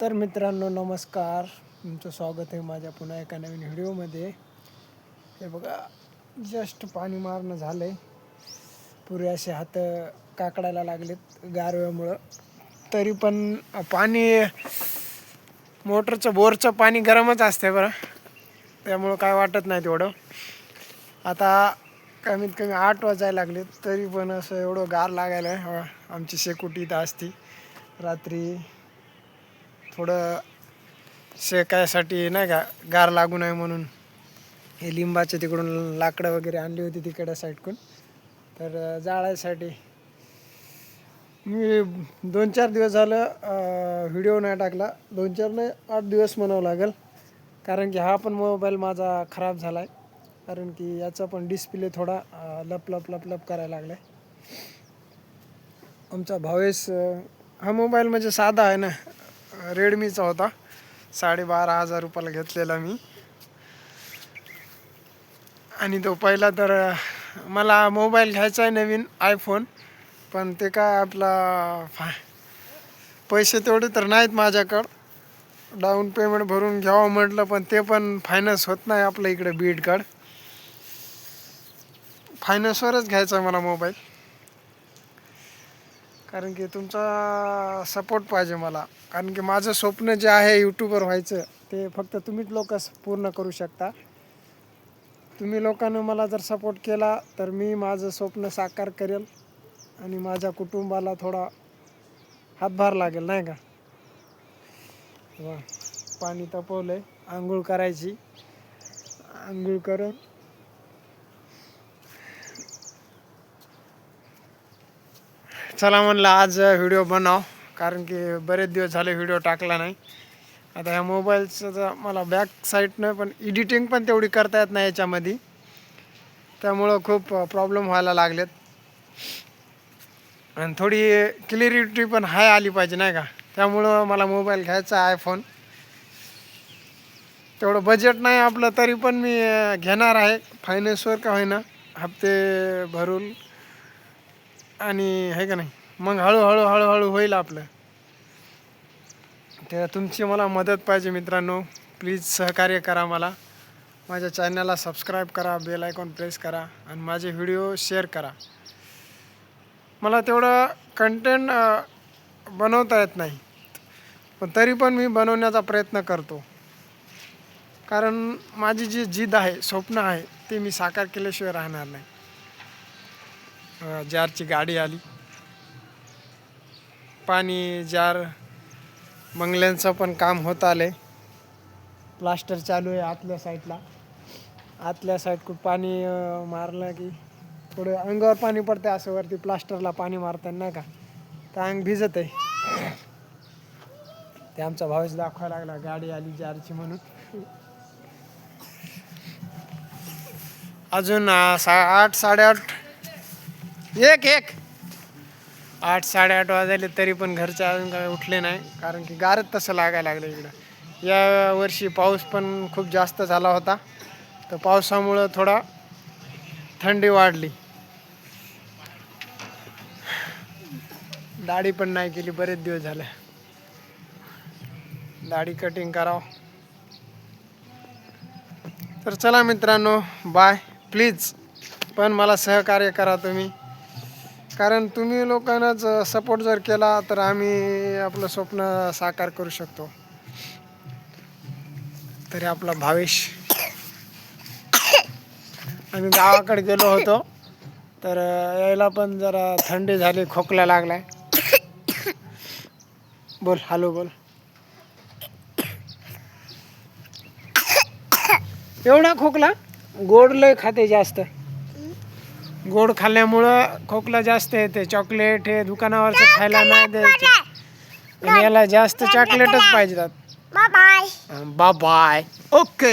तर मित्रांनो नमस्कार. तुमचं स्वागत आहे माझ्या पुन्हा एका नवीन व्हिडिओमध्ये. हे बघा जस्ट पाणी मारणं झालं आहे पुरे असे हात काकडायला लागलेत गारव्यामुळं. तरी पण पाणी मोटरचं बोरचं पाणी गरमच असते बरं. त्यामुळं काय वाटत नाही तेवढं. आता कमीत कमी आठ वाजायला लागले तरी पण असं एवढं गार लागायला आहे. आमची शेकोटी इथं असती. रात्री थोडं शेकायसाठी नाही का गार लागू नये म्हणून हे लिंबाचे तिकडून लाकडं वगैरे आणली होती तिकडच्या साईडकून. तर जाळायसाठी मी दोन चार दिवस झालं व्हिडिओ नाही टाकला. दोन चार नाही आठ दिवस म्हणावं लागेल. कारण की हा पण मोबाईल माझा खराब झाला आहे कारण की याचा पण डिस्प्ले थोडा लप लप लप लप करायला लागला आहे आमचा भावेश हा मोबाईल म्हणजे साधा आहे ना. रेडमीचा होता. साडेबारा हजार रुपयाला घेतलेला मी. आणि तो पहिला तर मला मोबाईल घ्यायचा आहे नवीन आयफोन पण ते काय आपला फा पैसे तेवढे तर नाहीत माझ्याकडं. डाऊन पेमेंट भरून घ्यावं म्हटलं पण ते पण फायनान्स होत नाही आपल्या इकडे बीडकड फायनान्सवरच घ्यायचा आहे मला मोबाईल. कारण की तुमचा सपोर्ट पाहिजे मला. कारण की माझं स्वप्न जे आहे यूट्यूबर व्हायचं ते फक्त तुम्हीच लोक पूर्ण करू शकता. तुम्ही लोकांनी मला जर सपोर्ट केला तर मी माझं स्वप्न साकार करेल आणि माझ्या कुटुंबाला थोडा हातभार लागेल नाही का? वा पाणी तपवलं आहे आंघोळ करायची. आंघोळ करून चला म्हणलं आज व्हिडिओ बनाव कारण की बरेच दिवस झाले व्हिडिओ टाकला नाही. आता ह्या मोबाईलचं तर मला बॅक साईडनं पण एडिटिंग पण तेवढी करता येत नाही याच्यामध्ये. त्यामुळं खूप प्रॉब्लेम व्हायला लागलेत. आणि थोडी क्लिअरिटी पण हाय आली पाहिजे नाही का? त्यामुळं मला मोबाईल घ्यायचा आहे आयफोन तेवढं बजेट नाही आपलं तरी पण मी घेणार आहे. फायनान्सवर का होईना हप्ते भरून. आणि आहे का नाही मग हळूहळू हळूहळू होईल आपलं. तर तुमची मला मदत पाहिजे मित्रांनो. प्लीज सहकार्य करा मला. माझ्या चॅनलला सबस्क्राईब करा बेल आयकॉन प्रेस करा आणि माझे व्हिडिओ शेअर करा. मला तेवढं कंटेंट बनवता येत नाही. पण तरी पण मी बनवण्याचा प्रयत्न करतो. कारण माझी जी जिद आहे स्वप्न आहे ते मी साकार केल्याशिवाय राहणार नाही. जारची गाडी आली. पाणी जार बंगल्यांचं पण काम होत आले. प्लास्टर चालू आहे आतल्या साईडला आतल्या साईडकडून पाणी मारलं की थोडं अंगावर पाणी पडते असं वरती प्लास्टरला पाणी मारताना नाही का? तर अंग भिजत आहे. ते आमचा भावेश दाखवायला लागला गाडी आली जारची म्हणून. अजून सा आठ साडेआठ एक एक. आठ साडेआठ वाजले तरी पण घरचे अजून काय उठले नाही कारण की गारच तसं लागायला लागलं इकडं. या वर्षी पाऊस पण खूप जास्त झाला होता तर पावसामुळं थोडा थंडी वाढली. दाढी पण नाही केली बरेच दिवस झाले. दाढी कटिंग करावं. तर चला मित्रांनो बाय प्लीज पण मला सहकार्य करा तुम्ही. कारण तुम्ही लोकांनाच सपोर्ट जर केला तर आम्ही आपलं स्वप्न साकार करू शकतो. तरी आपला भावेश. आम्ही गावाकडे गेलो होतो तर यायला पण जरा थंडी झाली खोकला लागलाय. बोल हॅलो बोल. एवढा खोकला? गोड लय खाते जास्त. गोड खाल्ल्यामुळं खोकला जास्त येते चॉकलेट हे दुकानावरचं खायला नाही द्यायचं. आणि याला जास्त चॉकलेटच bye. Bye bye okay